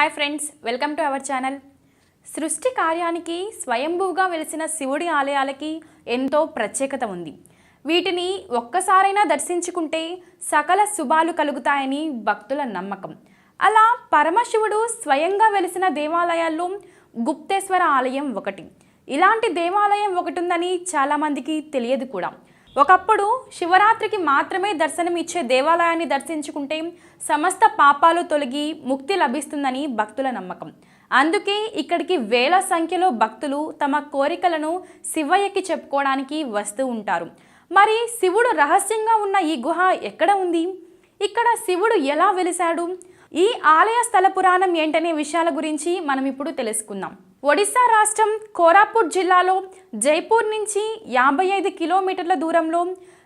Hi friends welcome to our channel సృష్టి కార్యానికి స్వయంభూగా వెలిసిన శివుడి ఆలయాలకి ఎంతో ప్రత్యేకత ఉంది. వీటిని ఒక్కసారైనా దర్శించుకుంటే సకల శుభాలు కలుగుతాయని భక్తుల నమ్మకం. అలా పరమశివుడు స్వయంగా వెలిసిన దేవాలయాల్లో గుప్తేశ్వర ఆలయం ఒకటి. ఇలాంటి దేవాలయం ఒకటి ఉందని చాలామందికి తెలియదు కూడా. ఒకప్పుడు శివరాత్రికి మాత్రమే దర్శనం ఇచ్చే దేవాలయాన్ని దర్శించుకుంటే సమస్త పాపాలు తొలగి ముక్తి లభిస్తుందని భక్తుల నమ్మకం. అందుకే ఇక్కడికి వేల సంఖ్యలో భక్తులు తమ కోరికలను శివయ్యకి చెప్పుకోవడానికి వస్తూ ఉంటారు. మరి శివుడు రహస్యంగా ఉన్న ఈ గుహ ఎక్కడ ఉంది? ఇక్కడ శివుడు ఎలా వెలిశాడు? ఈ ఆలయ స్థల పురాణం ఏంటనే విషయాల గురించి మనం ఇప్పుడు తెలుసుకుందాం. ఒడిశా రాష్ట్రం కోరాపుట్ జిల్లాలో జైపూర్ నుంచి యాభై ఐదు కిలోమీటర్ల దూరంలో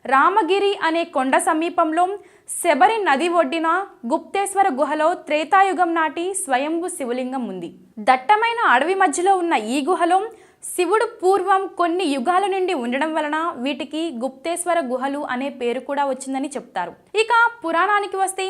రామగిరి అనే కొండ సమీపంలో శబరి నది ఒడ్డిన గుప్తేశ్వర గుహలో త్రేతాయుగం నాటి స్వయంభు శివలింగం ఉంది. దట్టమైన అడవి మధ్యలో ఉన్న ఈ గుహలో శివుడు పూర్వం కొన్ని యుగాల నుండి ఉండడం వలన వీటికి గుప్తేశ్వర గుహలు అనే పేరు కూడా వచ్చిందని చెప్తారు. ఇక పురాణానికి వస్తే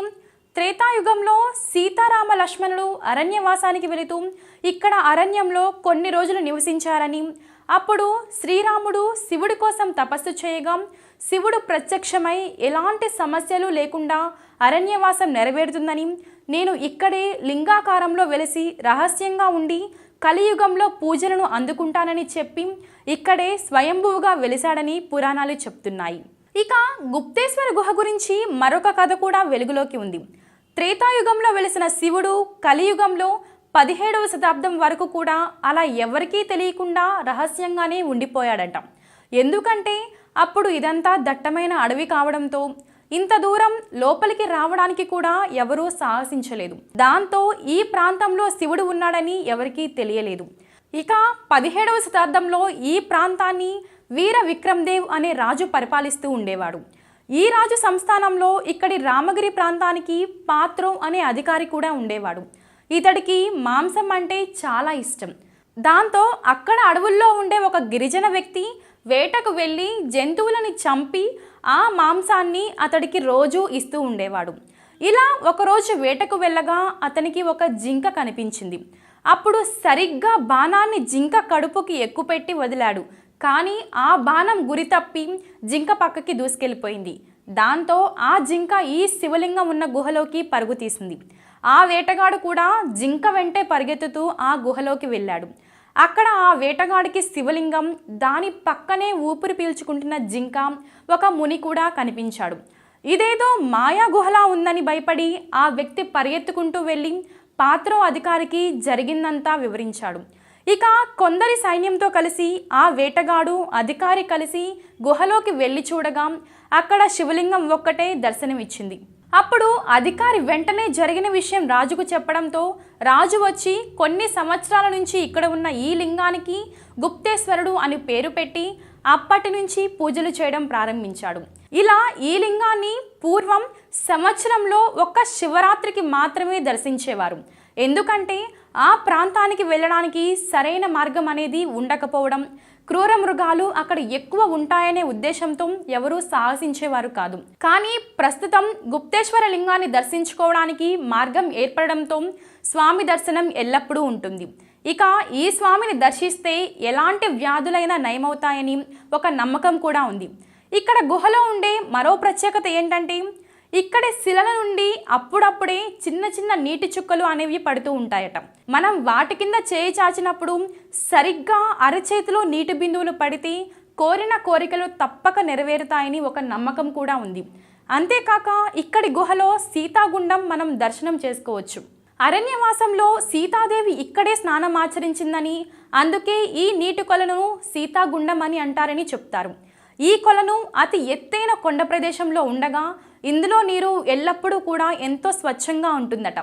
త్రేతాయుగంలో సీతారామ లక్ష్మణుడు అరణ్యవాసానికి వెళుతూ ఇక్కడ అరణ్యంలో కొన్ని రోజులు నివసించారని అప్పుడు శ్రీరాముడు శివుడి కోసం తపస్సు చేయగా శివుడు ప్రత్యక్షమై ఎలాంటి సమస్యలు లేకుండా అరణ్యవాసం నెరవేరుతుందని నేను ఇక్కడే లింగాకారంలో వెలిసి రహస్యంగా ఉండి కలియుగంలో పూజలను అందుకుంటానని చెప్పి ఇక్కడే స్వయంభువుగా వెలిశాడని పురాణాలు చెప్తున్నాయి. ఇక గుప్తేశ్వర గుహ గురించి మరొక కథ కూడా వెలుగులోకి ఉంది. త్రేతాయుగంలో వెలిసిన శివుడు కలియుగంలో పదిహేడవ శతాబ్దం వరకు కూడా అలా ఎవరికీ తెలియకుండా రహస్యంగానే ఉండిపోయాడట. ఎందుకంటే అప్పుడు ఇదంతా దట్టమైన అడవి కావడంతో ఇంత దూరం లోపలికి రావడానికి కూడా ఎవరూ సాహసించలేదు. దాంతో ఈ ప్రాంతంలో శివుడు ఉన్నాడని ఎవరికీ తెలియలేదు. ఇక పదిహేడవ శతాబ్దంలో ఈ ప్రాంతాన్ని వీర విక్రమ్దేవ్ అనే రాజు పరిపాలిస్తూ ఉండేవాడు. ఈ రాజు సంస్థానంలో ఇక్కడి రామగిరి ప్రాంతానికి పాత్రం అనే అధికారి కూడా ఉండేవాడు. ఇతడికి మాంసం అంటే చాలా ఇష్టం. దాంతో అక్కడ అడవుల్లో ఉండే ఒక గిరిజన వ్యక్తి వేటకు వెళ్ళి జంతువులని చంపి ఆ మాంసాన్ని అతడికి రోజు ఇస్తూ ఉండేవాడు. ఇలా ఒకరోజు వేటకు వెళ్ళగా అతనికి ఒక జింక కనిపించింది. అప్పుడు సరిగ్గా బాణాన్ని జింక కడుపుకి ఎక్కుపెట్టి వదిలాడు. కానీ ఆ బాణం గురి తప్పి జింక పక్కకి దూసుకెళ్ళిపోయింది. దాంతో ఆ జింక ఈ శివలింగం ఉన్న గుహలోకి పరుగు తీసింది. ఆ వేటగాడు కూడా జింక వెంటే పరిగెత్తుతూ ఆ గుహలోకి వెళ్ళాడు. అక్కడ ఆ వేటగాడికి శివలింగం దాని పక్కనే ఊపిరి పీల్చుకుంటున్న జింక ఒక ముని కూడా కనిపించాడు. ఇదేదో మాయా గుహలా ఉందని భయపడి ఆ వ్యక్తి పరిగెత్తుకుంటూ వెళ్ళి పాత్రో అధికారికి జరిగిందంతా వివరించాడు. ఇక కొందరి సైన్యంతో కలిసి ఆ వేటగాడు అధికారి కలిసి గుహలోకి వెళ్ళి చూడగా అక్కడ శివలింగం ఒక్కటే దర్శనమిచ్చింది. అప్పుడు అధికారి వెంటనే జరిగిన విషయం రాజుకు చెప్పడంతో రాజు వచ్చి కొన్ని సంవత్సరాల నుంచి ఇక్కడ ఉన్న ఈ లింగానికి గుప్తేశ్వరుడు అని పేరు పెట్టి అప్పటి నుంచి పూజలు చేయడం ప్రారంభించాడు. ఇలా ఈ లింగాన్ని పూర్వం సంవత్సరంలో ఒక్క శివరాత్రికి మాత్రమే దర్శించేవారు. ఎందుకంటే ఆ ప్రాంతానికి వెళ్ళడానికి సరైన మార్గం అనేది ఉండకపోవడం క్రూర మృగాలు అక్కడ ఎక్కువ ఉంటాయనే ఉద్దేశంతో ఎవరూ సాహసించేవారు కాదు. కానీ ప్రస్తుతం గుప్తేశ్వర లింగాన్ని దర్శించుకోవడానికి మార్గం ఏర్పడడంతో స్వామి దర్శనం ఎల్లప్పుడూ ఉంటుంది. ఇక ఈ స్వామిని దర్శిస్తే ఎలాంటి వ్యాధులైనా నయమవుతాయని ఒక నమ్మకం కూడా ఉంది. ఇక్కడ గుహలో ఉండే మరో ప్రత్యేకత ఏంటంటే ఇక్కడి శిలల నుండి అప్పుడప్పుడే చిన్న చిన్న నీటి చుక్కలు అనేవి పడుతూ ఉంటాయట. మనం వాటి కింద చేయి చాచినప్పుడు సరిగ్గా అరచేతిలో నీటి బిందువులు పడితే కోరిన కోరికలు తప్పక నెరవేరుతాయని ఒక నమ్మకం కూడా ఉంది. అంతేకాక ఇక్కడి గుహలో సీతాగుండం మనం దర్శనం చేసుకోవచ్చు. అరణ్యవాసంలో సీతాదేవి ఇక్కడే స్నానం ఆచరించిందని అందుకే ఈ నీటి కొలను సీతాగుండం అని అంటారని చెప్తారు. ఈ కొలను అతి ఎత్తైన కొండ ప్రదేశంలో ఉండగా ఇందులో నీరు ఎల్లప్పుడూ కూడా ఎంతో స్వచ్ఛంగా ఉంటుందట.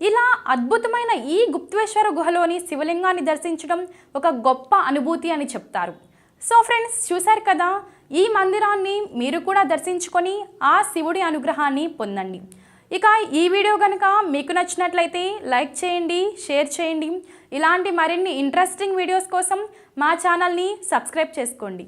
ఇలా అద్భుతమైన ఈ గుప్తేశ్వర గుహలోని శివలింగాన్ని దర్శించడం ఒక గొప్ప అనుభూతి అని చెప్తారు. సో ఫ్రెండ్స్ చూశారు కదా? ఈ మందిరాన్ని మీరు కూడా దర్శించుకొని ఆ శివుడి అనుగ్రహాన్ని పొందండి. ఇక ఈ వీడియో కనుక మీకు నచ్చినట్లయితే లైక్ చేయండి షేర్ చేయండి. ఇలాంటి మరిన్ని ఇంట్రెస్టింగ్ వీడియోస్ కోసం మా ఛానల్ని సబ్స్క్రైబ్ చేసుకోండి.